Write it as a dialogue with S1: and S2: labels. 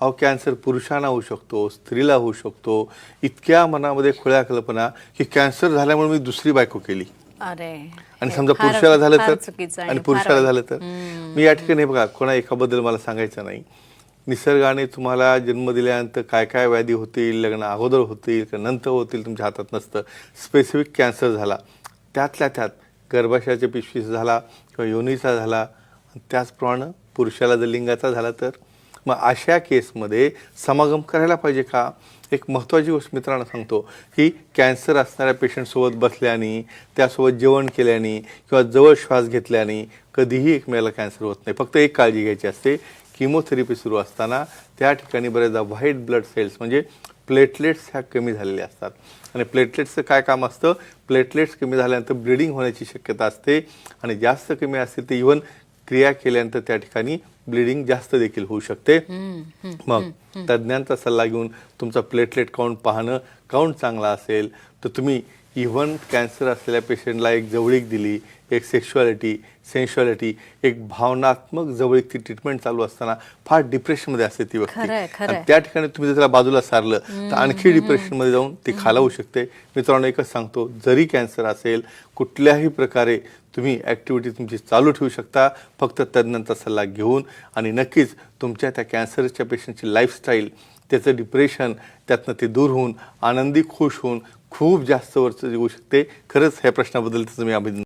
S1: अहो कॅन्सर पुरुषांना होऊ शकतो स्त्रीला होऊ शकतो. इतक्या मनामध्ये खुळ्या कल्पना की कॅन्सर झाल्यामुळे मी दुसरी बायको केली.
S2: अरे
S1: आणि समजा पुरुषाला झालं तर आणि पुरुषाला. झालं तर. मी या ठिकाणी बघा कोणा एकाबद्दल मला सांगायचं नाही. निसर्गाने तुम्हाला जन्म दिल्यानंतर काय काय व्याधी होतील लग्न अगोदर होतील का नंतर होतील तुमच्या हातात नसतं. स्पेसिफिक कॅन्सर झाला. त्यातल्या त्यात गर्भाशयाच्या पिशवीचा झाला किंवा योनीचा झाला. त्याचप्रमाणे पुरुषाला जर लिंगाचा झाला तर? मग अशा केसमध्ये समागम करायला पाहिजे का? एक महत्त्वाची गोष्ट मित्रांनो सांगतो की कॅन्सर असणाऱ्या पेशंटसोबत बसल्याने त्यासोबत जेवण केल्याने किंवा जवळ श्वास घेतल्याने कधीही एकमेकाला कॅन्सर होत नाही. फक्त एक काळजी घ्यायची असते. किमोथेरपी सुरू असताना त्या ठिकाणी बऱ्याचदा व्हाईट ब्लड सेल्स म्हणजे प्लेटलेट्स ह्या कमी झालेल्या असतात. आणि प्लेटलेट्सचं काय काम असतं? प्लेटलेट्स कमी झाल्यानंतर ब्लिडिंग होण्याची शक्यता असते. आणि जास्त कमी असतील ते इव्हन क्रिया केल्यानंतर त्या ठिकाणी ब्लिडिंग जास्त देखील होऊ शकते. मग तज्ज्ञांचा सल्ला घेऊन तुमचा प्लेटलेट काउंट पाहणं काउंट चांगला असेल तर तुम्ही इव्हन कॅन्सर असलेल्या पेशंटला एक जवळीक दिली एक सेक्शुअलिटी सेन्शुअलिटी एक भावनात्मक जवळीक ती ट्रीटमेंट चालू असताना फार डिप्रेशनमध्ये असते ती व्यक्ती. आणि त्या ठिकाणी तुम्ही जर त्याला बाजूला सारलं तर आणखी डिप्रेशनमध्ये जाऊन ती खालावू शकते. मित्रांनो एकच सांगतो जरी कॅन्सर असेल कुठल्याही प्रकारे तुम्ही ॲक्टिव्हिटी तुमची चालू ठेवू शकता. फक्त तज्ज्ञांचा सल्ला घेऊन आणि नक्कीच तुमच्या त्या कॅन्सरच्या पेशंटची लाईफस्टाईल त्याचं डिप्रेशन त्यातनं ते दूर होऊन आनंदी खुश होऊन खूप जास्त वर्ष येऊ शकते. खरंच ह्या प्रश्नाबद्दल त्याचं मी अभिनंदन